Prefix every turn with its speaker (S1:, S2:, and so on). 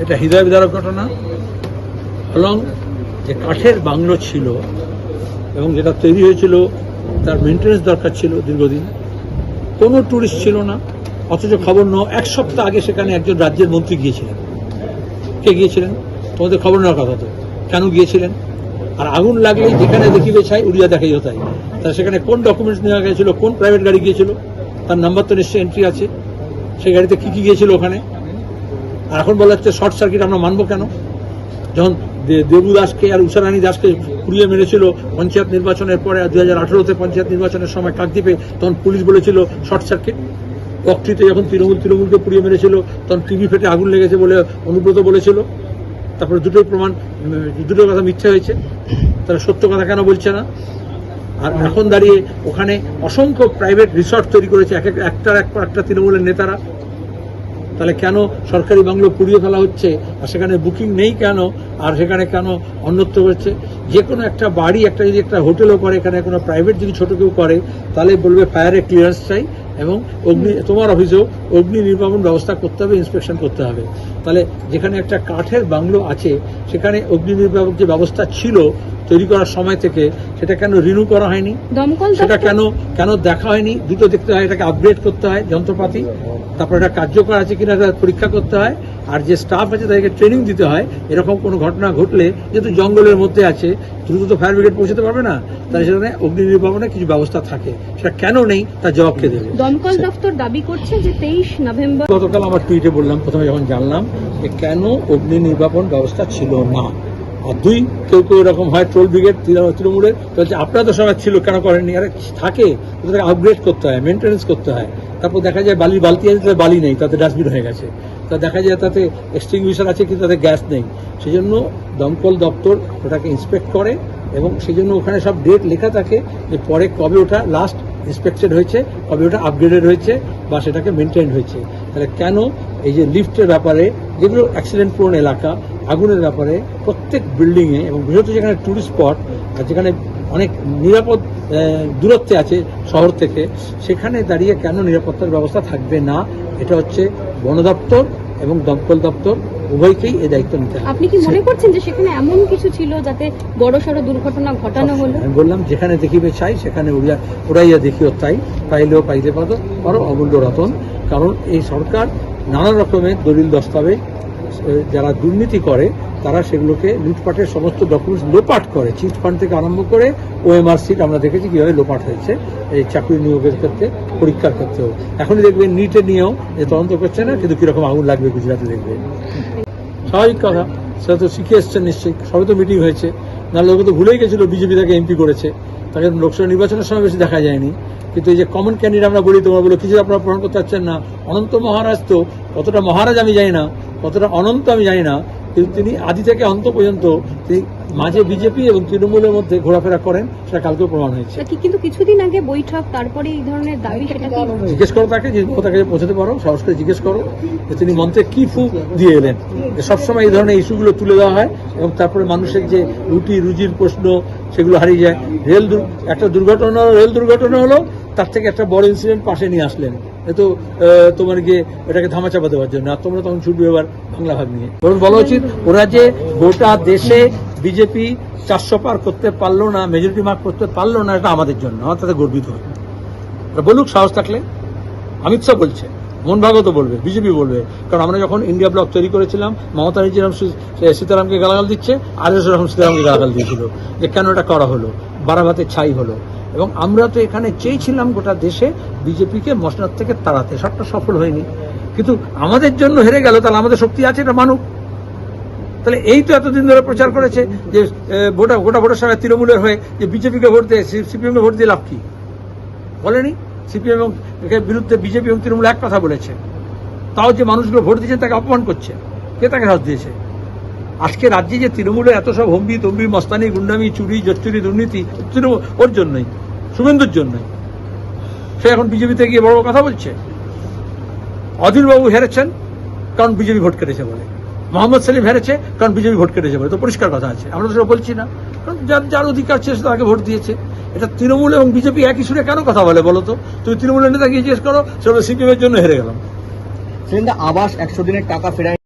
S1: এটা হৃদয় বিদারক ঘটনা। এবং যে কাঠের বাংলো ছিল এবং যেটা তৈরি হয়েছিল, তার মেনটেন্যান্স দরকার ছিল দীর্ঘদিন। কোনো ট্যুরিস্ট ছিল না, অথচ খবর ন এক সপ্তাহ আগে সেখানে একজন রাজ্যের মন্ত্রী গিয়েছিলেন। কে গিয়েছিলেন? তোমাদের খবর নেওয়ার কথা তো। কেন গিয়েছিলেন? আর আগুন লাগলে যেখানে দেখিবে ছাই, উড়িয়া দেখাই তাই। তাহলে সেখানে কোন ডকুমেন্টস নেওয়া গিয়েছিল? কোন প্রাইভেট গাড়ি গিয়েছিল? তার নাম্বার তো নিশ্চয়ই এন্ট্রি আছে। সেই গাড়িতে কী কী গিয়েছিল ওখানে? আর এখন বলা হচ্ছে শর্ট সার্কিট আমরা মানবো কেন? যখন দেবু দাসকে আর উষারানী দাসকে পুড়িয়ে মেরেছিল পঞ্চায়েত নির্বাচনের পরে দু হাজার আঠারোতে পঞ্চায়েত নির্বাচনের সময় কাকদ্বীপে তখন পুলিশ বলেছিল শর্ট সার্কিট। অকটিতে যখন তৃণমূল তৃণমূলকে পুড়িয়ে মেরেছিল, তখন টিভি ফেটে আগুন লেগেছে বলে অনুব্রত বলেছিল। তারপরে দুটোই প্রমাণ দুটোর কথা মিথ্যে হয়েছে। তারা সত্য কথা কেন বলছে না? আর এখন দাঁড়িয়ে ওখানে অসংখ্য প্রাইভেট রিসর্ট তৈরি করেছে, এক এক একটার এক একটা তৃণমূলের নেতারা। তাহলে কেন সরকারি বাংলো পুড়িয়ে ফেলা হচ্ছে? আর সেখানে বুকিং নেই কেন? আর সেখানে কেন অন্যত্র হচ্ছে? যে কোনো একটা বাড়ি, একটা যদি একটা হোটেলও করে, এখানে কোনো প্রাইভেট যদি ছোটো কেউ করে, তাহলে বলবে ফায়ারের ক্লিয়ারেন্স চাই এবং অগ্নি, তোমার অফিসেও অগ্নি নির্বাপন ব্যবস্থা করতে হবে ইন্সপেকশন করতে হবে। তাহলে যেখানে একটা কাঠের বাংলো আছে সেখানে অগ্নি নির্বাপক যে ব্যবস্থা ছিল তৈরি করার সময় থেকে সেটা কেন রিনিউ করা হয়নি? সেটা কেন কেন দেখা হয়নি? দুটো দেখতে হয় এটাকে আপগ্রেড করতে হয় যন্ত্রপাতি। তারপর এটা কার্যকর আছে কিনা এটা পরীক্ষা করতে হয়। আর যে স্টাফ আছে তাদেরকে ট্রেনিং দিতে হয়। এরকম কোনো ঘটনা ঘটলে যেহেতু জঙ্গলের মধ্যে আছে দ্রুত তো ফায়ার ব্রিগেড পৌঁছতে পারবে না। তাই সেখানে অগ্নি নির্বাপনের কিছু ব্যবস্থা থাকে। সেটা কেন নেই? তার জবাব কে দেবে?
S2: দমকল দপ্তর দাবি করছে যে তেইশ নভেম্বর
S1: গতকাল আমার টুইটে বললাম প্রথমে যখন জানলাম যে কেন অগ্নি নির্বাপন ব্যবস্থা ছিল না? আর দুই, কেউ কেউ এরকম হয় ট্রোল ব্রিগেড তৃণমূলের তো আপনারা তো সময় ছিল, কেন করেননি? আরে থাকে? ওদেরকে আপগ্রেড করতে হয় মেনটেন্স করতে হয়। তারপর দেখা যায় বালির বালতি আছে তাতে বালি নেই তাতে ডাস্টবিন হয়ে গেছে। তা দেখা যায় তাতে এক্সটিংগুইশার আছে, কিন্তু তাতে গ্যাস নেই। সেই জন্য দমকল দপ্তর ওটাকে ইন্সপেক্ট করে এবং সেই জন্য ওখানে সব ডেট লেখা থাকে যে পরে কবে ওটা লাস্ট ইন্সপেক্টেড হয়েছে, কবে ওটা আপগ্রেডেড হয়েছে বা সেটাকে মেনটেন হয়েছে। তাহলে কেন এই যে লিফটের ব্যাপারে যেগুলো অ্যাক্সিডেন্ট প্রোন এলাকা আগুনের ব্যাপারে প্রত্যেক বিল্ডিংয়ে এবং বিশেষত যেখানে ট্যুরিস্ট স্পট আর যেখানে অনেক নিরাপদ দূরত্বে আছে শহর থেকে সেখানে দাঁড়িয়ে কেন নিরাপত্তার ব্যবস্থা থাকবে না? এটা হচ্ছে বন দপ্তর এবং দমকল দপ্তর উভয়কেই এই দায়িত্ব নিতে হবে।
S2: আপনি কি মনে করছেন যে সেখানে এমন কিছু ছিল যাতে বড় সড়ো দুর্ঘটনা ঘটানো হলো?
S1: আমি বললাম যেখানে দেখিবে চাই সেখানে উড়িয়া উড়াইয়া দেখিও তাই। পাইলেও পাইতে পারো আরও অমূল্য রতন। কারণ এই সরকার নানা রকমের দলিল দস্তাবেজ যারা দুর্নীতি করে, তারা সেগুলোকে লুটপাটের সমস্ত ডকুমেন্টস লোপাট করে। চিট ফান্ড থেকে আরম্ভ করে ওএমআর সিট আমরা দেখেছি কীভাবে লোপাট হয়েছে। এই চাকরি নিয়োগের ক্ষেত্রে, পরীক্ষার ক্ষেত্রেও। এখনই দেখবেন নিটে নিয়েও যে তদন্ত করছে না, কিন্তু কীরকম আগুন লাগবে গুজরাটে দেখবে। স্বাভাবিক কথা, সেটা তো শিখে এসছেন নিশ্চয়ই, সবে তো মিটিং হয়েছে। নাহলে লোকে তো ভুলেই গেছিল, বিজেপি তাকে এমপি করেছে। তাকে লোকসভা নির্বাচনের সময় বেশি দেখা যায়নি। কিন্তু এই যে কমন ক্যান্ডিডেট আমরা বলি তোমরা বলো কিছু আপনারা প্রমাণ করতে পারছেন না। অনন্ত মহারাজ তো কতটা মহারাজ আমি জানি না কতটা অনন্ত আমি জানি না কিন্তু তিনি আদি থেকে অন্ত পর্যন্ত তিনি মাঝে বিজেপি এবং তৃণমূলের মধ্যে ঘোরাফেরা করেন সেটা কালকেও প্রমাণ হয়েছে।
S2: কিন্তু কিছুদিন আগে বৈঠক তারপরে এই ধরনের দাবি সেটা
S1: জিজ্ঞেস করো তাকে তাকে পৌঁছাতে পারো সাহস করে জিজ্ঞেস করো যে তিনি মন্ত্রে কি ফু দিয়ে এলেন। সবসময় এই ধরনের ইস্যুগুলো তুলে দেওয়া হয় এবং তারপরে মানুষের যে রুটি রুজির প্রশ্ন সেগুলো হারিয়ে যায়। রেল একটা দুর্ঘটনা হলো, রেল দুর্ঘটনা হলো তার থেকে একটা বড় ইনসিডেন্ট পাশে নিয়ে আসলেন। এ তো আহ, তোমার গিয়ে এটাকে ধামাচাপা দেওয়ার জন্য। আর তোমরা তখন ছুটবে এবার বাংলা ভাগ নিয়ে। বরং বলা উচিত ওরা যে গোটা দেশে বিজেপি চারশো পার করতে পারল না মেজরিটি মার্ক করতে পারল না এটা আমাদের জন্য। আমার তাতে গর্বিত ওরা বলুক সাহস থাকলে। অমিত শাহ বলছে মোহন ভাগবত বলবে বিজেপি বলবে। কারণ আমরা যখন ইন্ডিয়া ব্লক তৈরি করেছিলাম মমতা যেরকম সীতারামকে গালাগাল দিচ্ছে আর এস রকম সীতারামকে গালাগাল দিয়েছিল যে কেন এটা করা হলো বারাবাতে ছাই হলো। এবং আমরা তো এখানে চেয়েছিলাম গোটা দেশে বিজেপিকে মসনাদ থেকে তাড়াতে। সবটা সফল হয়নি। কিন্তু আমাদের জন্য হেরে গেল তাহলে আমাদের শক্তি আছে এটা মানুক। তাহলে এই তো এতদিন ধরে প্রচার করেছে যে এ, গোটা ভোটের সময় তৃণমূলের হয়ে যে বিজেপিকে ভোট দেয় সিপিএমকে ভোট দিয়ে লাভ কি? বলেনি? সিপিএম এবং বিরুদ্ধে বিজেপি এবং তৃণমূল এক কথা বলেছে। তাও যে মানুষগুলো ভোট দিয়েছেন তাকে অপমান করছে। কে তাকে সাথ দিয়েছে? আজকে রাজ্যে যে তৃণমূলের এত সব হম্বি তম্বি মস্তানি গুন্ডামি চুরি জচ্চুরি দুর্নীতি তৃণমূল ওর জন্যই। শুভেন্দুর জন্যই সে এখন বিজেপিতে গিয়ে বড় কথা বলছে। অধীরবাবু হেরেছেন, কারণ বিজেপি ভোট কেটেছে বলে। মোহাম্মদ সেলিম হেরেছে, কারণ বিজেপি ভোট কেটেছে বলে। তো পরিষ্কার কথা আছে, আমরা তো সেটা বলছি না। কারণ যার যার অধিকার ছিল তাকে ভোট দিয়েছে। এটা তৃণমূল এবং বিজেপি একই সুরে কেন কথা বলে বলো তো? তুমি তৃণমূলের নেতা গিয়ে জিজ্ঞেস করো, সেটা সিপিএমের জন্য হেরে গেলাম।
S3: আবাস একশো দিনের টাকা ফেরায়